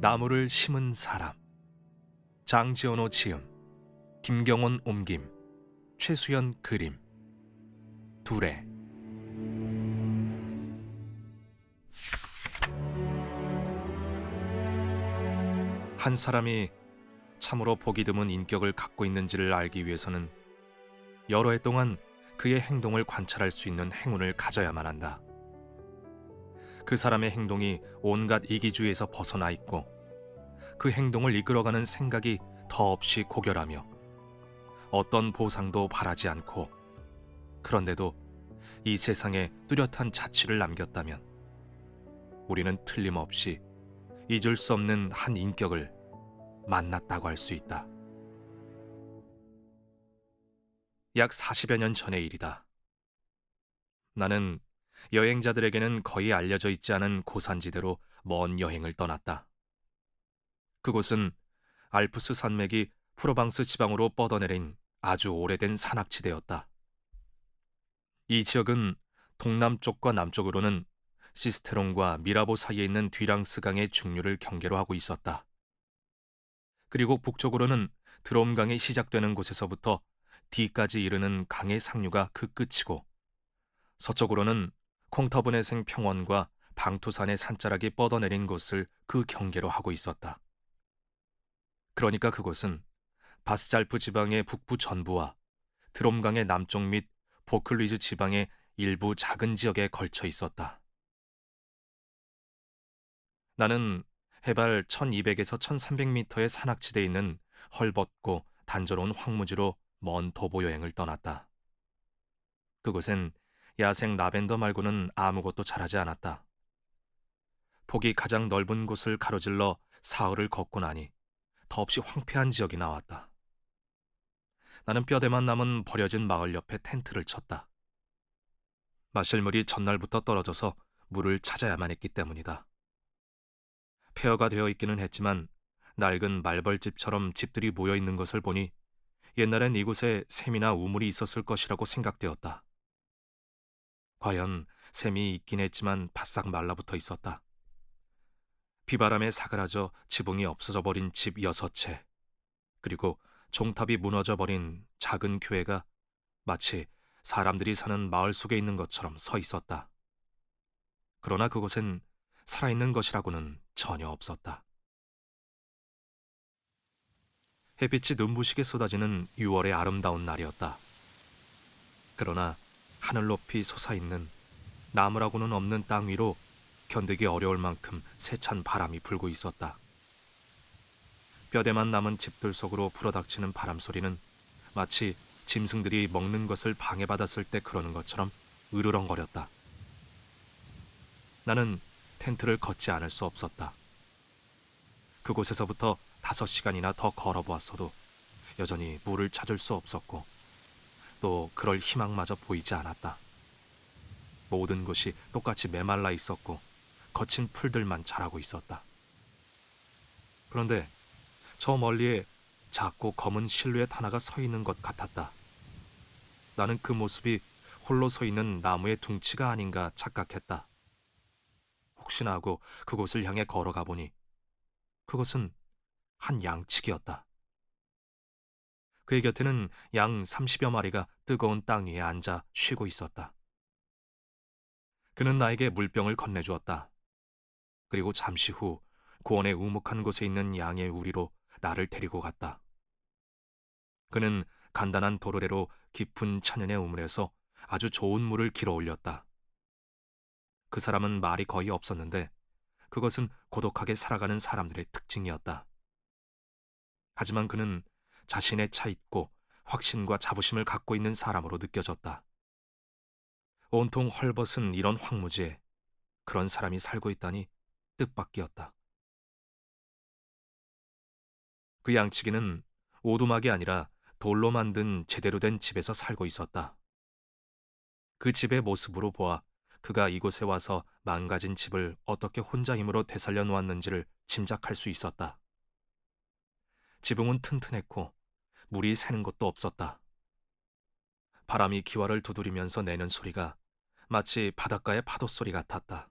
나무를 심은 사람 장지원호 지음 김경원 옮김 최수연 그림 두레 한 사람이 참으로 보기 드문 인격을 갖고 있는지를 알기 위해서는 여러 해 동안 그의 행동을 관찰할 수 있는 행운을 가져야만 한다. 그 사람의 행동이 온갖 이기주의에서 벗어나 있고 그 행동을 이끌어가는 생각이 더없이 고결하며 어떤 보상도 바라지 않고 그런데도 이 세상에 뚜렷한 자취를 남겼다면 우리는 틀림없이 잊을 수 없는 한 인격을 만났다고 할 수 있다. 약 40여 년 전의 일이다. 나는 여행자들에게는 거의 알려져 있지 않은 고산지대로 먼 여행을 떠났다. 그곳은 알프스 산맥이 프로방스 지방으로 뻗어내린 아주 오래된 산악지대였다. 이 지역은 동남쪽과 남쪽으로는 시스테론과 미라보 사이에 있는 뒤랑스 강의 중류를 경계로 하고 있었다. 그리고 북쪽으로는 드롬강이 시작되는 곳에서부터 뒤까지 이르는 강의 상류가 그 끝이고 서쪽으로는 콩터브네생 평원과 방투산의 산자락이 뻗어내린 곳을 그 경계로 하고 있었다. 그러니까 그곳은 바스잘프 지방의 북부 전부와 드롬강의 남쪽 및 보클리즈 지방의 일부 작은 지역에 걸쳐 있었다. 나는 해발 1200에서 1300m의 산악지대에 있는 헐벗고 단조로운 황무지로 먼 도보 여행을 떠났다. 그곳엔 야생 라벤더 말고는 아무것도 자라지 않았다. 폭이 가장 넓은 곳을 가로질러 사흘을 걷고 나니 더없이 황폐한 지역이 나왔다. 나는 뼈대만 남은 버려진 마을 옆에 텐트를 쳤다. 마실 물이 전날부터 떨어져서 물을 찾아야만 했기 때문이다. 폐허가 되어 있기는 했지만 낡은 말벌집처럼 집들이 모여 있는 것을 보니 옛날엔 이곳에 샘이나 우물이 있었을 것이라고 생각되었다. 과연 샘이 있긴 했지만 바싹 말라붙어 있었다. 비바람에 사그라져 지붕이 없어져 버린 집 여섯 채, 그리고 종탑이 무너져 버린 작은 교회가 마치 사람들이 사는 마을 속에 있는 것처럼 서 있었다. 그러나 그곳엔 살아있는 것이라고는 전혀 없었다. 햇빛이 눈부시게 쏟아지는 6월의 아름다운 날이었다. 그러나 하늘 높이 솟아있는 나무라고는 없는 땅 위로 견디기 어려울 만큼 세찬 바람이 불고 있었다. 뼈대만 남은 집들 속으로 불어닥치는 바람 소리는 마치 짐승들이 먹는 것을 방해받았을 때 그러는 것처럼 으르렁거렸다. 나는 텐트를 걷지 않을 수 없었다. 그곳에서부터 다섯 시간이나 더 걸어보았어도 여전히 물을 찾을 수 없었고 또 그럴 희망마저 보이지 않았다. 모든 곳이 똑같이 메말라 있었고 거친 풀들만 자라고 있었다. 그런데 저 멀리에 작고 검은 실루엣 하나가 서 있는 것 같았다. 나는 그 모습이 홀로 서 있는 나무의 둥치가 아닌가 착각했다. 혹시나 하고 그곳을 향해 걸어가 보니 그것은 한 양치기였다. 그의 곁에는 양 30여 마리가 뜨거운 땅 위에 앉아 쉬고 있었다. 그는 나에게 물병을 건네주었다. 그리고 잠시 후 고원의 우묵한 곳에 있는 양의 우리로 나를 데리고 갔다. 그는 간단한 도르래로 깊은 천연의 우물에서 아주 좋은 물을 길어 올렸다. 그 사람은 말이 거의 없었는데 그것은 고독하게 살아가는 사람들의 특징이었다. 하지만 그는 자신의 차 있고 확신과 자부심을 갖고 있는 사람으로 느껴졌다. 온통 헐벗은 이런 황무지에 그런 사람이 살고 있다니 뜻밖이었다. 그 양치기는 오두막이 아니라 돌로 만든 제대로 된 집에서 살고 있었다. 그 집의 모습으로 보아 그가 이곳에 와서 망가진 집을 어떻게 혼자 힘으로 되살려 놓았는지를 짐작할 수 있었다. 지붕은 튼튼했고 물이 새는 곳도 없었다. 바람이 기와를 두드리면서 내는 소리가 마치 바닷가의 파도 소리 같았다.